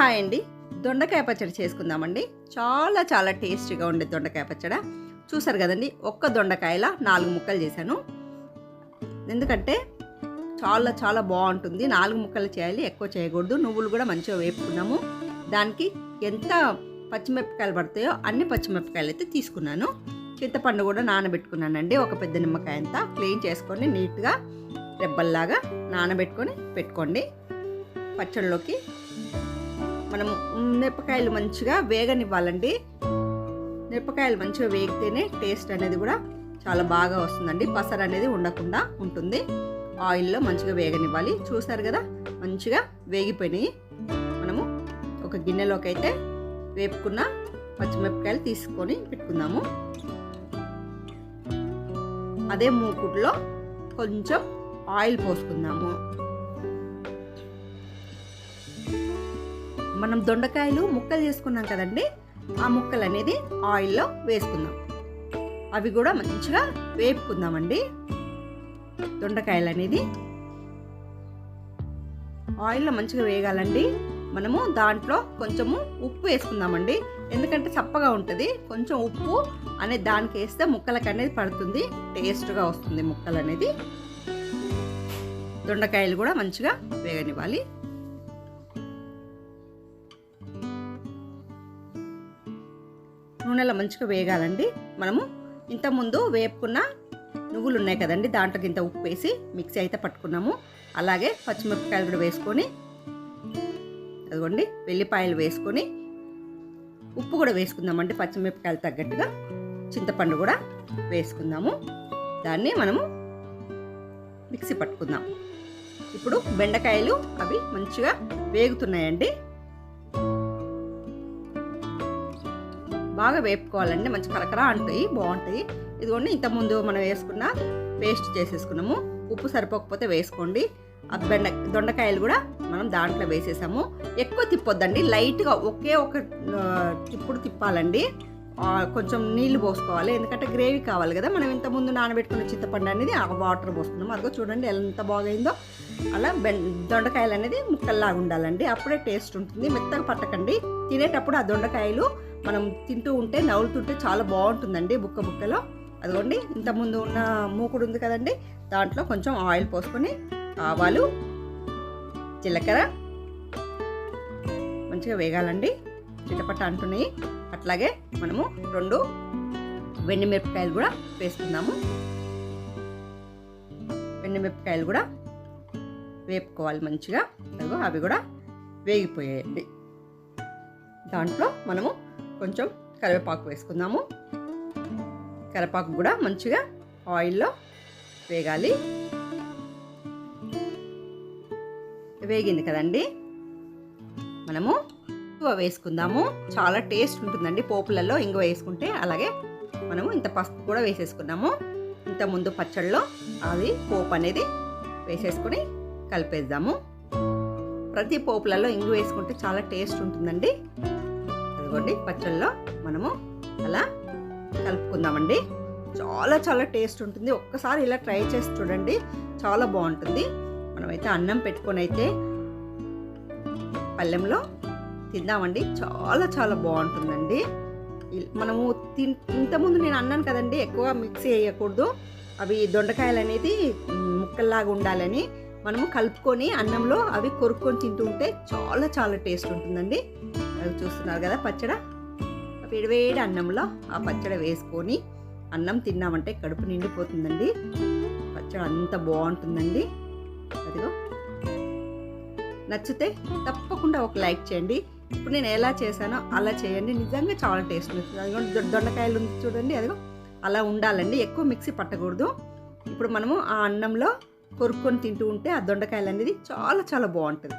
Hi అండి. దొండకాయ పచ్చడి చేసుకుందామండి. చాలా చాలా టేస్టీగా ఉండే దొండకాయ పచ్చడి. చూసారు కదండి ఒక్క దొండకాయలా నాలుగు ముక్కలు చేశాను. ఎందుకంటే చాలా చాలా బాగుంటుంది. నాలుగు ముక్కలు చేయాలి ఎక్కువ చేయకూడదు. నువ్వులు కూడా మంచిగా వేపుకున్నాము. దానికి ఎంత పచ్చిమిరపకాయలు పడతాయో అన్ని పచ్చిమిరపకాయలు అయితే తీసుకున్నాను. చింతపండు కూడా నానబెట్టుకున్నానండి. ఒక పెద్ద నిమ్మకాయ అంతా క్లీన్ చేసుకొని నీట్గా రెబ్బల్లాగా నానబెట్టుకొని పెట్టుకోండి. పచ్చడిలోకి మనం మిరపకాయలు మంచిగా వేగనివ్వాలండి. మిరపకాయలు మంచిగా వేగితేనే టేస్ట్ అనేది కూడా చాలా బాగా వస్తుందండి. పసర అనేది ఉండకుండా ఉంటుంది. ఆయిల్లో మంచిగా వేగనివ్వాలి. చూసారు కదా? మంచిగా వేగిపోయినాయి. మనము ఒక గిన్నెలోకి అయితే వేపుకున్న పచ్చిమిరపకాయలు తీసుకొని పెట్టుకుందాము. అదే మూకుడులో కొంచెం ఆయిల్ పోసుకుందాము. మనం దొండకాయలు ముక్కలు చేసుకున్నాం కదండి ఆ ముక్కలు అనేది ఆయిల్లో వేసుకుందాం. అవి కూడా మంచిగా వేపుకుందామండి. దొండకాయలు అనేది ఆయిల్లో మంచిగా వేగాలండి. మనము దాంట్లో కొంచెము ఉప్పు వేసుకుందామండి. ఎందుకంటే చప్పగా ఉంటుంది కొంచెం ఉప్పు అనే దానికి వేస్తే ముక్కలకి అనేది పడుతుంది టేస్ట్గా వస్తుంది ముక్కలు అనేది. దొండకాయలు కూడా మంచిగా వేగనివ్వాలి. నూనెలో మంచిగా వేగాలండి. మనము ఇంతకుముందు వేపుకున్న నువ్వులు ఉన్నాయి కదండి దాంట్లోకి ఇంత ఉప్పు వేసి మిక్సీ అయితే పట్టుకున్నాము. అలాగే పచ్చిమిరపకాయలు కూడా వేసుకొని అదిగోండి వెల్లిపాయలు వేసుకొని ఉప్పు కూడా వేసుకుందామండి పచ్చిమిరపకాయలు తగ్గట్టుగా. చింతపండు కూడా వేసుకుందాము. దాన్ని మనము మిక్సీ పట్టుకుందాం. ఇప్పుడు బెండకాయలు అవి మంచిగా వేగుతున్నాయండి. బాగా వేపుకోవాలండి. మంచి కరకర అంటాయి బాగుంటాయి. ఇదిగోండి ఇంతకుముందు మనం వేసుకున్న పేస్ట్ చేసేసుకున్నాము. ఉప్పు సరిపోకపోతే వేసుకోండి. ఆ బెండ దొండకాయలు కూడా మనం దాంట్లో వేసేసాము. ఎక్కువ తిప్పొద్దండి. లైట్గా ఒకే ఒక తిప్పుడు తిప్పాలండి. కొంచెం నీళ్ళు పోసుకోవాలి. ఎందుకంటే గ్రేవీ కావాలి కదా. మనం ఇంతకుముందు నానబెట్టుకున్న చింతపండు అనేది ఆ వాటర్ పోసుకున్నాం అదిగో చూడండి ఎంత బాగైందో. అలా బెం దొండకాయలు అనేది ముక్కల్లాగా ఉండాలండి. అప్పుడే టేస్ట్ ఉంటుంది. మెత్తగా పట్టకండి. తినేటప్పుడు ఆ దొండకాయలు మనం తింటూ ఉంటే నవ్వులుతుంటే చాలా బాగుంటుందండి బుక్క బుక్కలో. అదిగోండి. ఇంతకుముందు ఉన్న మూకుడు ఉంది కదండి. దాంట్లో కొంచెం ఆయిల్ పోసుకొని ఆవాలు జీలకర్ర మంచిగా వేగాలండి. చిటపట అంటున్నాయి. అట్లాగే మనము రెండు వెండిమిరపకాయలు కూడా వేసుకుందాము. వెండిమిరపకాయలు కూడా వేపుకోవాలి మంచిగా. అదిగో అవి కూడా వేగిపోయాయండి. దాంట్లో మనము కొంచెం కరివేపాకు వేసుకుందాము. కరివేపాకు కూడా మంచిగా ఆయిల్లో వేగాలి. వేగింది కదండి. మనము ఇంగువ వేసుకుందాము. చాలా టేస్ట్ ఉంటుందండి పోపులలో ఇంగువ వేసుకుంటే. అలాగే మనము ఇంత పసుపు కూడా వేసేసుకున్నాము. ఇంత ముందు పచ్చళ్ళలో అది పోపు అనేది వేసేసుకొని కలిపేద్దాము. ప్రతి పోపులలో ఇంగు వేసుకుంటే చాలా టేస్ట్ ఉంటుందండి. అదిగోండి పచ్చళ్ళలో మనము అలా కలుపుకుందామండి. చాలా చాలా టేస్ట్ ఉంటుంది. ఒక్కసారి ఇలా ట్రై చేసి చూడండి. చాలా బాగుంటుంది. మనమైతే అన్నం పెట్టుకొని అయితే పళ్ళెంలో తిందామండి చాలా చాలా బాగుంటుందండి. మనము తిన్ ఇంతకుముందు నేను అన్నాను కదండి ఎక్కువ మిక్సీ వేయకూడదు అవి దొండకాయలు అనేది ముక్కల్లాగా ఉండాలని మనము కలుపుకొని అన్నంలో అవి కొరుక్కొని తింటూ ఉంటే చాలా చాలా టేస్ట్ ఉంటుందండి. అవి చూస్తున్నారు కదా పచ్చడ? వేడివేడి అన్నంలో ఆ పచ్చడి వేసుకొని అన్నం తిన్నామంటే కడుపు నిండిపోతుందండి. పచ్చడి అంత బాగుంటుందండి. అదిగో. నచ్చితే తప్పకుండా ఒక లైక్ చేయండి. ఇప్పుడు నేను ఎలా చేశానో అలా చేయండి. నిజంగా చాలా టేస్ట్ ఉంటుంది అదిగో దొండకాయలు ఉంది చూడండి అదిగో. అలా ఉండాలండి. ఎక్కువ మిక్సీ పట్టకూడదు. ఇప్పుడు మనము ఆ అన్నంలో కొరుక్కొని తింటూ ఉంటే ఆ దొండకాయలు అనేది చాలా చాలా బాగుంటుంది.